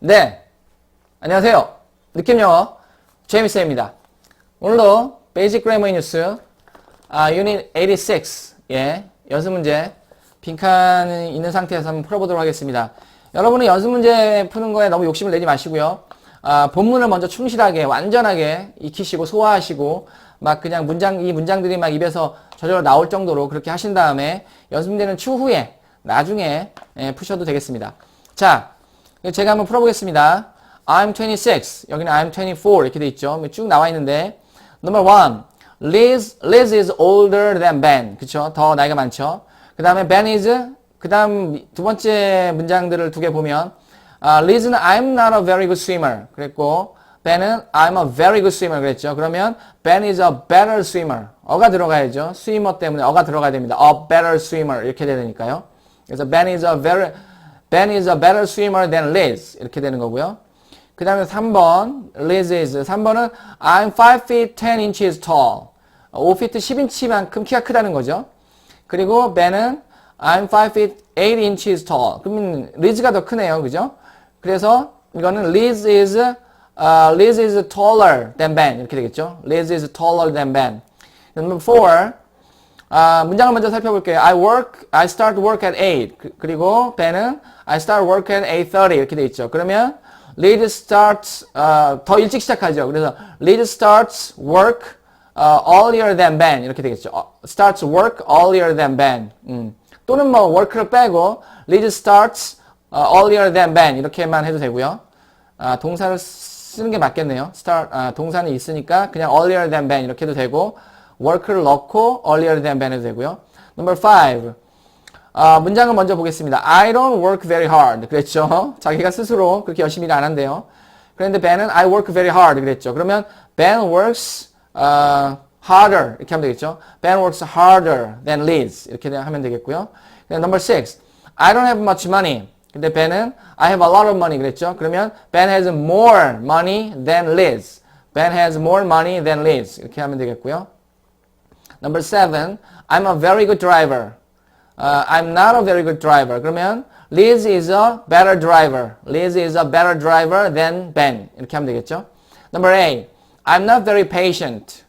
네. 안녕하세요. 느낌 영어 제이미스입니다. 오늘도 베이직 그래머 뉴스 아, 유닛 86 예, 연습 문제 빈칸이 있는 상태에서 한번 풀어 보도록 하겠습니다. 여러분은 연습 문제 푸는 거에 너무 욕심을 내지 마시고요. 아, 본문을 먼저 충실하게 완전하게 익히시고 소화하시고 막 그냥 문장 이 문장들이 막 입에서 저절로 나올 정도로 그렇게 하신 다음에 연습 문제는 추후에 나중에 예, 푸셔도 되겠습니다. 자, 제가 한번 풀어보겠습니다. I'm 26. 여기는 I'm 24 이렇게 돼 있죠. 쭉 나와 있는데 Number one, Liz, Liz is older than Ben. 그쵸? 더 나이가 많죠. 그 다음에 Ben is, 그 다음 두 번째 문장들을 두 개 보면 아, Liz는 I'm not a very good swimmer. 그랬고 Ben은 I'm a very good swimmer 그랬죠. 그러면 Ben is a better swimmer. 어가 들어가야죠. 스위머 때문에 어가 들어가야 됩니다. A better swimmer 이렇게 되니까요. 그래서 Ben is a very Ben is a better swimmer than Liz. 이렇게 되는 거고요. 그 다음에 3번, Liz is. 3번은 I'm 5 feet 10 inches tall. 5feet 10인치만큼 키가 크다는 거죠. 그리고 Ben은 I'm 5 feet 8 inches tall. 그러면 Liz가 더 크네요. 그죠? 그래서 이거는 Liz is, uh, Liz is taller than Ben. 이렇게 되겠죠. Liz is taller than Ben. Number 4. 아, 문장을 먼저 살펴볼게요. I work, I start work at 8. 그, 그리고 Ben은 I start work at 8.30 이렇게 돼 있죠. 그러면 Liz starts, 어, 더 일찍 시작하죠. 그래서 Liz starts work 어, earlier than Ben 이렇게 되겠죠. 어, starts work earlier than Ben. 음. 또는 뭐 work를 빼고 Liz starts 어, earlier than Ben 이렇게만 해도 되고요. 아, 동사를 쓰는 게 맞겠네요. start, 아, 동사는 있으니까 그냥 earlier than Ben 이렇게 해도 되고 work를 넣고 earlier than Ben 해도 되고요. Number five. 아, 문장을 먼저 보겠습니다. I don't work very hard. 그랬죠. 자기가 스스로 그렇게 열심히 일 안 한대요. 그런데 Ben은 I work very hard. 그랬죠. 그러면 Ben works uh, harder. 이렇게 하면 되겠죠. Ben works harder than Liz. 이렇게 하면 되겠고요. number six. I don't have much money. 근데 Ben은 I have a lot of money. 그랬죠. 그러면 Ben has more money than Liz. Ben has more money than Liz. 이렇게 하면 되겠고요. Number seven, I'm a very good driver. Uh, I'm not a very good driver. 그러면 Liz is a better driver. Liz is a better driver than Ben. 이렇게 하면 되겠죠. Number eight, I'm not very patient.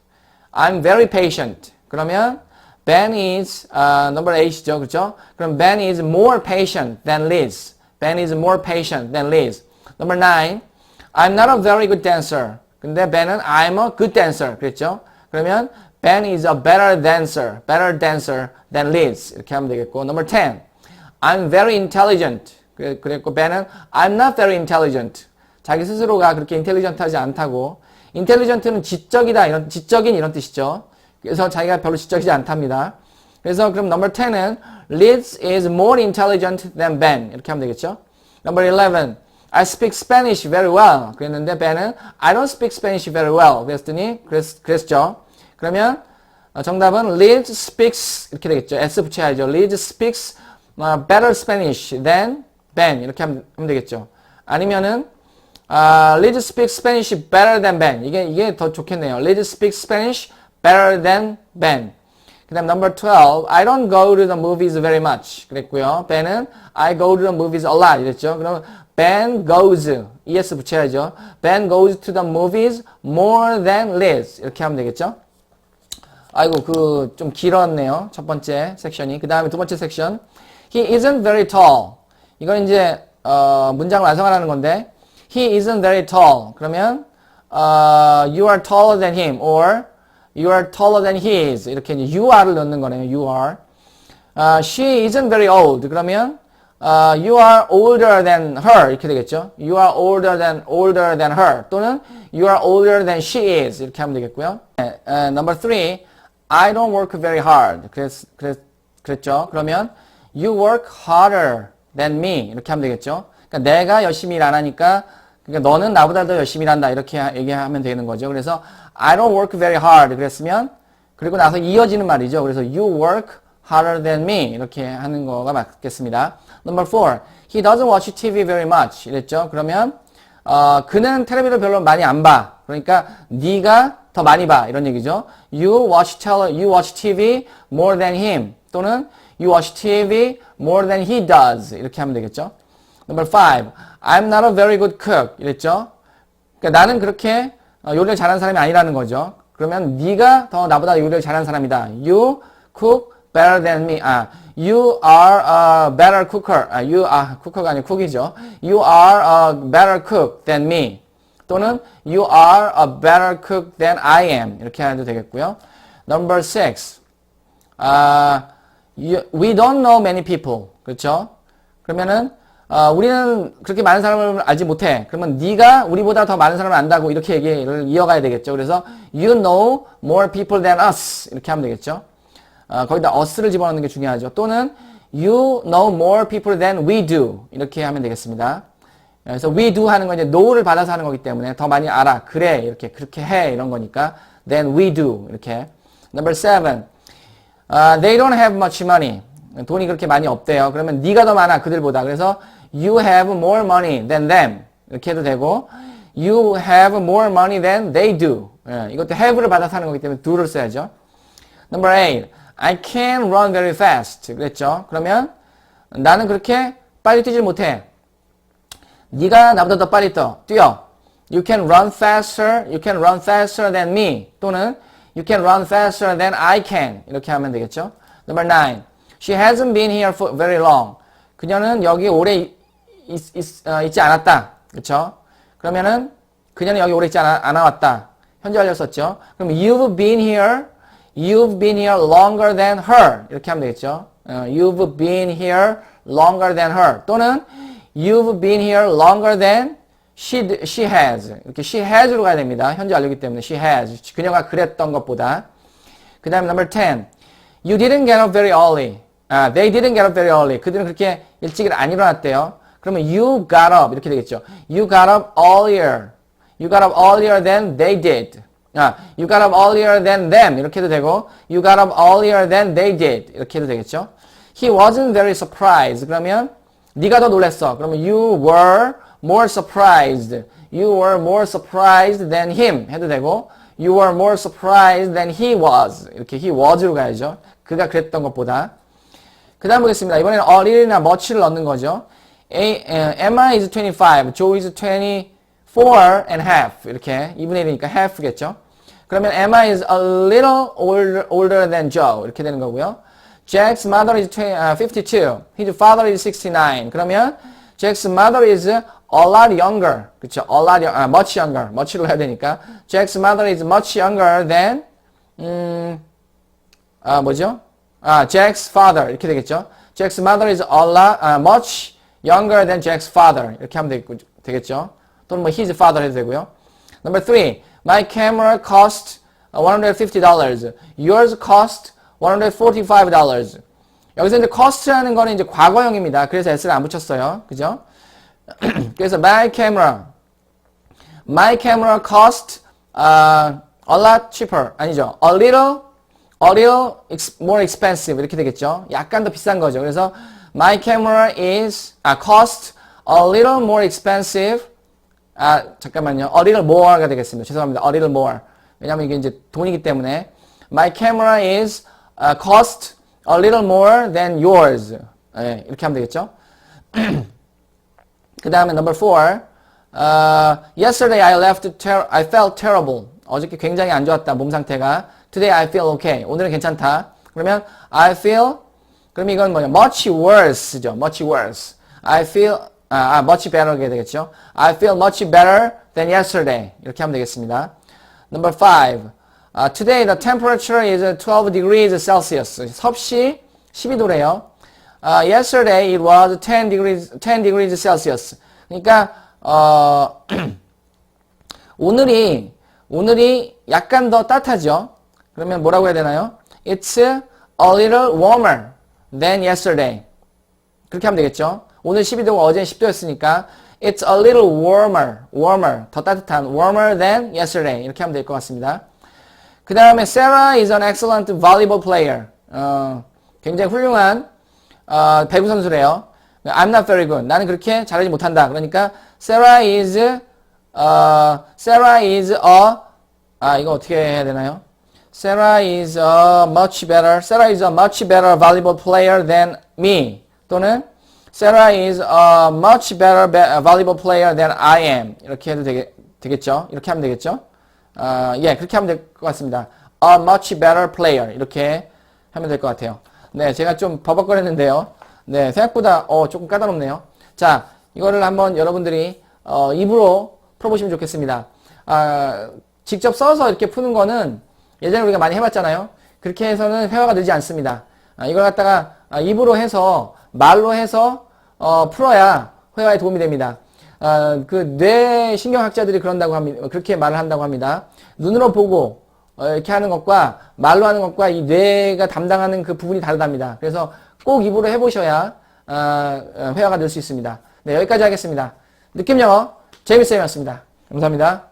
I'm very patient. 그러면 Ben is uh, number eight이죠, 그렇죠? 그럼 Ben is more patient than Liz. Ben is more patient than Liz. Number nine, I'm not a very good dancer. 근데 Ben은 I'm a good dancer. 그랬죠? 그러면 Ben is a better dancer, better dancer than Liz. 이렇게 하면 되겠고. Number 10. I'm very intelligent. 그랬고, Ben은 I'm not very intelligent. 자기 스스로가 그렇게 인텔리전트하지 않다고. intelligent는 지적이다, 이런, 지적인 이런 뜻이죠. 그래서 자기가 별로 지적이지 않답니다. 그래서 그럼 number 10은 Liz is more intelligent than Ben. 이렇게 하면 되겠죠. Number 11. I speak Spanish very well. 그랬는데 Ben은 I don't speak Spanish very well. 그랬더니 그랬, 그랬죠. 그러면 어, 정답은 Liz speaks 이렇게 되겠죠. S 붙여야죠. Liz speaks 어, better Spanish than Ben 이렇게 하면 되겠죠. 아니면은 아, Liz speaks Spanish better than Ben 이게 이게 더 좋겠네요. Liz speaks Spanish better than Ben. 그다음 number 12. I don't go to the movies very much. 그랬고요. Ben은 I go to the movies a lot 이랬죠. 그럼 Ben goes es 붙여야죠. Ben goes to the movies more than Liz 이렇게 하면 되겠죠. 아이고 그 좀 길었네요. 첫 번째 섹션이. 그 다음에 두 번째 섹션. He isn't very tall. 이건 이제 어, 문장을 완성하라는 건데 He isn't very tall. 그러면 어, You are taller than him or You are taller than he is. 이렇게 이제 you are를 넣는 거네요. You are. 어, she isn't very old. 그러면 어, You are older than her. 이렇게 되겠죠. You are older than older than her. 또는 You are older than she is. 이렇게 하면 되겠고요. 네, 어, number three. I don't work very hard. 그랬, 그랬, 그랬죠. 그러면 you work harder than me. 이렇게 하면 되겠죠. 그러니까 내가 열심히 일 안 하니까 그러니까 너는 나보다 더 열심히 일한다. 이렇게 하- 얘기하면 되는 거죠. 그래서 I don't work very hard. 그랬으면 그리고 나서 이어지는 말이죠. 그래서 you work harder than me. 이렇게 하는 거가 맞겠습니다. Number four. He doesn't watch TV very much. 이랬죠. 그러면 어, 그는 텔레비를 별로 많이 안 봐. 그러니까 네가 더 많이 봐. 이런 얘기죠. You watch tele, you watch TV more than him. 또는 you watch TV more than he does. 이렇게 하면 되겠죠. Number five. I'm not a very good cook. 이랬죠. 그러니까 나는 그렇게 어, 요리를 잘하는 사람이 아니라는 거죠. 그러면 네가 더 나보다 요리를 잘하는 사람이다. You cook better than me. 아, you are a better cooker. 아, you 아, cooker가 아니고 cook이죠. You are a better cook than me. 또는 you are a better cook than I am. 이렇게 해도 되겠고요. Number six. 아, you- we don't know many people. 그렇죠? 그러면은 어, 우리는 그렇게 많은 사람을 알지 못해. 그러면 네가 우리보다 더 많은 사람을 안다고 이렇게 얘기를 이어가야 되겠죠. 그래서 you know more people than us 이렇게 하면 되겠죠. 어, 거기다 us를 집어넣는 게 중요하죠. 또는 you know more people than we do 이렇게 하면 되겠습니다. 그래서 we do 하는 건 이제 know를 받아서 하는 거기 때문에 더 많이 알아. 그래. 이렇게 그렇게 해. 이런 거니까 than we do 이렇게. Number seven. 아, they don't have much money. 돈이 그렇게 많이 없대요. 그러면 네가 더 많아 그들보다. 그래서 you have more money than them. 이렇게 해도 되고 you have more money than they do. 예, 이것도 have를 받아서 하는 거기 때문에 do를 써야죠. Number eight. I can run very fast. 그랬죠. 그러면 나는 그렇게 빨리 뛰질 못해. 네가 나보다 더 빨리 떠, 뛰어. You can run faster. You can run faster than me. 또는 You can run faster than I can. 이렇게 하면 되겠죠. Number nine. She hasn't been here for very long. 그녀는 여기 오래 있, 있, 있, 어, 있지 않았다. 그렇죠? 그러면은 그녀는 여기 오래 있지 않아, 않아 왔다. 현재 완료 썼죠. 그럼 you've been here. You've been here longer than her. 이렇게 하면 되겠죠. 어, you've been here longer than her. 또는 You've been here longer than she, she has. 이렇게 she has로 가야 됩니다. 현재 완료이기 때문에 she has. 그녀가 그랬던 것보다. 그 다음에 number 10. You didn't get up very early. 아, they didn't get up very early. 그들은 그렇게 일찍 안 일어났대요. 그러면 you got up 이렇게 되겠죠. You got up earlier. You got up earlier than they did. 아, you got up earlier than them 이렇게 해도 되고 you got up earlier than they did 이렇게 해도 되겠죠. He wasn't very surprised. 그러면 네가 더 놀랐어. 그러면 you were more surprised. You were more surprised than him 해도 되고 you were more surprised than he was. 이렇게 he was로 가야죠. 그가 그랬던 것보다. 그 다음 보겠습니다. 이번에는 a little이나 much를 넣는 거죠. A, uh, Emma is 25, Joe is 24 and half. 이렇게 2분의 1이니까 half겠죠. 그러면 Emma is a little older, older than Joe. 이렇게 되는 거고요. Jack's mother is 20, uh, 52. His father is 69. 그러면 Jack's mother is a lot younger. 그렇죠? A lot, young, 아, much younger. much로 해야 되니까. Jack's mother is much younger than 음, 아, 뭐죠? 아, Jack's father. 이렇게 되겠죠? Jack's mother is a lot, uh, much younger than Jack's father. 이렇게 하면 되겠, 되겠죠? 또는 뭐 his father 해도 되고요. Number three. My camera cost $150. Yours cost $145. 여기서 이제 cost라는 거는 이제 과거형입니다. 그래서 s를 안 붙였어요. 그죠? 그래서 my camera. My camera cost uh, a lot cheaper. 아니죠. A little, a little more expensive. 이렇게 되겠죠. 약간 더 비싼 거죠. 그래서 my camera is, 아, cost a little more expensive. 아, 잠깐만요. A little more가 되겠습니다. 죄송합니다. A little more. 왜냐면 이게 이제 돈이기 때문에. My camera is uh, cost a little more than yours. 예, 이렇게 하면 되겠죠. 그 다음에 number four. Uh, yesterday I left ter- I felt terrible. 어저께 굉장히 안 좋았다. 몸 상태가. Today I feel okay. 오늘은 괜찮다. 그러면 I feel 그럼 이건 뭐냐? much worse죠. much worse. I feel 아, 아 much better게 되겠죠. I feel much better than yesterday. 이렇게 하면 되겠습니다. Number five. Uh, today the temperature is 12 degrees Celsius. 섭씨 12도래요. Uh, yesterday it was 10 degrees 10 degrees Celsius. 그러니까 어 오늘이 오늘이 약간 더 따뜻하죠. 그러면 뭐라고 해야 되나요? It's a little warmer than yesterday. 그렇게 하면 되겠죠. 오늘 12도고 어제는 10도였으니까 It's a little warmer, warmer, 더 따뜻한, warmer than yesterday. 이렇게 하면 될 것 같습니다. 그 다음에 Sarah is an excellent volleyball player. 어, 굉장히 훌륭한 어, 배구 선수래요. I'm not very good. 나는 그렇게 잘하지 못한다. 그러니까 Sarah is 어, Sarah is a 아 이거 어떻게 해야 되나요? Sarah is a much better Sarah is a much better volleyball player than me. 또는 Sarah is a much better, be- valuable player than I am. 이렇게 해도 되겠, 되겠죠? 이렇게 하면 되겠죠? 아, 예, 그렇게 하면 될 것 같습니다. A much better player. 이렇게 하면 될 것 같아요. 네, 제가 좀 버벅거렸는데요. 네, 생각보다, 어, 조금 까다롭네요. 자, 이거를 한번 여러분들이, 어, 입으로 풀어보시면 좋겠습니다. 아, 직접 써서 이렇게 푸는 거는 예전에 우리가 많이 해봤잖아요. 그렇게 해서는 회화가 늘지 않습니다. 아, 이걸 갖다가 아, 입으로 해서 말로 해서 어, 풀어야 회화에 도움이 됩니다. 아, 그 뇌 신경학자들이 그런다고 합니다. 그렇게 말을 한다고 합니다. 눈으로 보고 어, 이렇게 하는 것과 말로 하는 것과 이 뇌가 담당하는 그 부분이 다르답니다. 그래서 꼭 입으로 해보셔야 아, 어, 회화가 늘수 있습니다. 네, 여기까지 하겠습니다. 느낌 영어 제이미쌤이었습니다. 감사합니다.